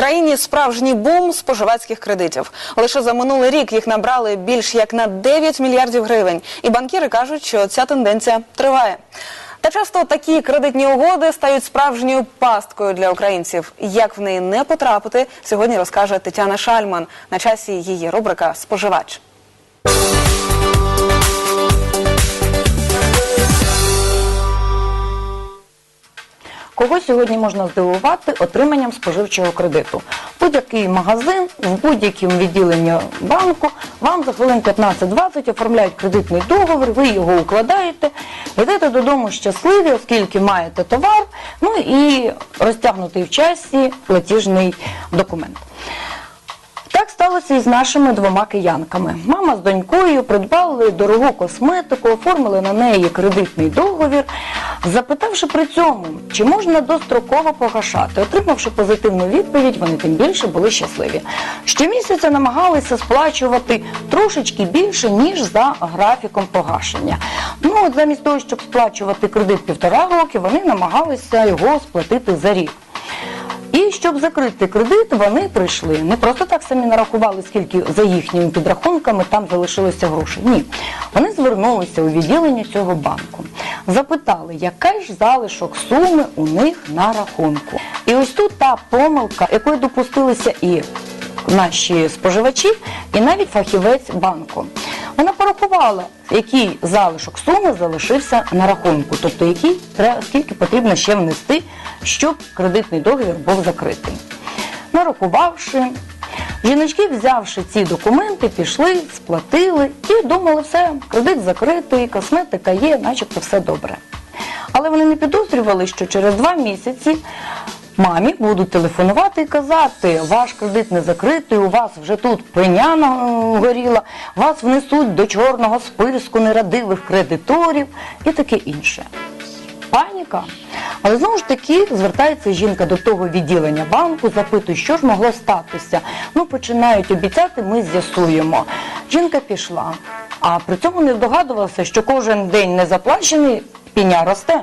країні справжній бум споживацьких кредитів. Лише за минулий рік їх набрали більш як на 9 мільярдів гривень. І банкіри кажуть, що ця тенденція триває. Та часто такі кредитні угоди стають справжньою пасткою для українців. Як в неї не потрапити, сьогодні розкаже Тетяна Шальман. На часі її рубрика Споживач. Кого сьогодні можна здивувати отриманням споживчого кредиту? Будь-який магазин в будь-якому відділенні банку вам за хвилин 15-20 оформляють кредитний договір, ви його укладаєте, йдете додому щасливі, оскільки маєте товар, ну і розтягнутий в часі платіжний документ. Так сталося з нашими двома киянками. Мама з донькою придбали дорогу косметику, оформили на неї кредитний договір, запитавши при цьому, чи можна достроково погашати. Отримавши позитивну відповідь, вони тим більше були щасливі. Щомісяця намагалися сплачувати трошечки більше, ніж за графіком погашення. Ну, от замість того, щоб сплачувати кредит півтора роки, вони намагалися його сплатити за рік. Щоб закрити кредит, вони прийшли. Не просто так самі нарахували, скільки за їхніми підрахунками там залишилося грошей. Ні. Вони звернулися у відділення цього банку, запитали, яка ж залишок суми у них на рахунку. І ось тут та помилка, якої допустилися і наші споживачі, і навіть фахівець банку. Вона порахувала, який залишок суми залишився на рахунку, тобто який треба, скільки потрібно ще внести, щоб кредитний договір був закритий. Нарахувавши, жіночки, взявши ці документи, пішли, сплатили і думали, все, кредит закритий, косметика є, начебто все добре. Але вони не підозрювали, що через два місяці мамі будуть телефонувати і казати, ваш кредит не закритий, у вас вже тут пеня горіла, вас внесуть до чорного списку нерадивих кредиторів і таке інше. Паніка. Але знову ж таки звертається жінка до того відділення банку, запитує, що ж могло статися. Ну, починають обіцяти, ми з'ясуємо. Жінка пішла, а при цьому не здогадувалася, що кожен день незаплачений пеня росте.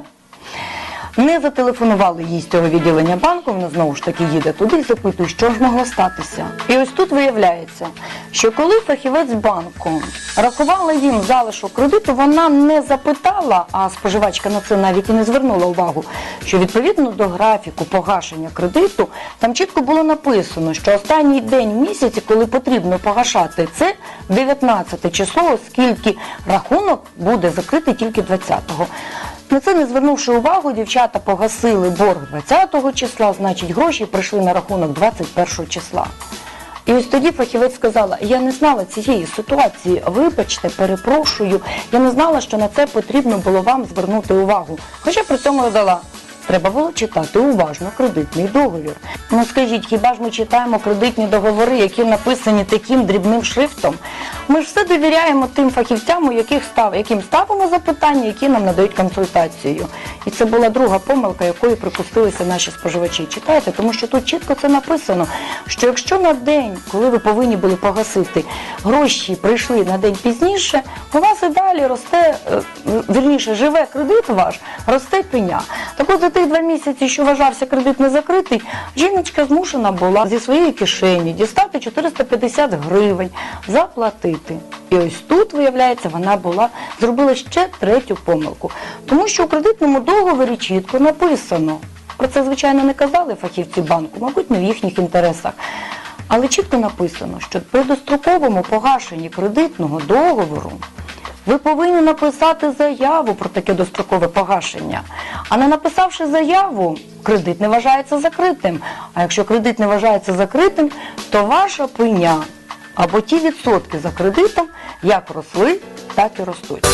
Не зателефонували їй з цього відділення банку, вона знову ж таки їде туди і запитує, що ж могло статися. І ось тут виявляється, що коли фахівець банку рахувала їм залишок кредиту, вона не запитала, а споживачка на це навіть і не звернула увагу, що відповідно до графіку погашення кредиту там чітко було написано, що останній день місяці, коли потрібно погашати, це 19 число, оскільки рахунок буде закритий тільки 20-го. На це не звернувши увагу, дівчата погасили борг 20-го числа, значить гроші прийшли на рахунок 21-го числа. І ось тоді фахівець сказала, я не знала цієї ситуації, вибачте, перепрошую, я не знала, що на це потрібно було вам звернути увагу. Хоча при цьому додала, треба було читати уважно кредитний договір. Ну скажіть, хіба ж ми читаємо кредитні договори, які написані таким дрібним шрифтом? Ми ж все довіряємо тим фахівцям, у яких став, яким ставимо запитання, які нам надають консультацію. І це була друга помилка, якої припустилися наші споживачі. Читайте, тому що тут чітко це написано, що якщо на день, коли ви повинні були погасити, гроші прийшли на день пізніше, у вас і далі росте, е, вірніше, живе кредит ваш, росте пеня. Так от тих два місяці, що вважався кредит не закритий, жіночка змушена була зі своєї кишені дістати 450 гривень, заплатити. І ось тут, виявляється, вона була зробила ще третю помилку. Тому що у кредитному договорі чітко написано. Про це, звичайно, не казали фахівці банку, мабуть, не в їхніх інтересах. Але чітко написано, що при достроковому погашенні кредитного договору ви повинні написати заяву про таке дострокове погашення. А не написавши заяву, кредит не вважається закритим. А якщо кредит не вважається закритим, то ваша пеня або ті відсотки за кредитом як росли, так і ростуть.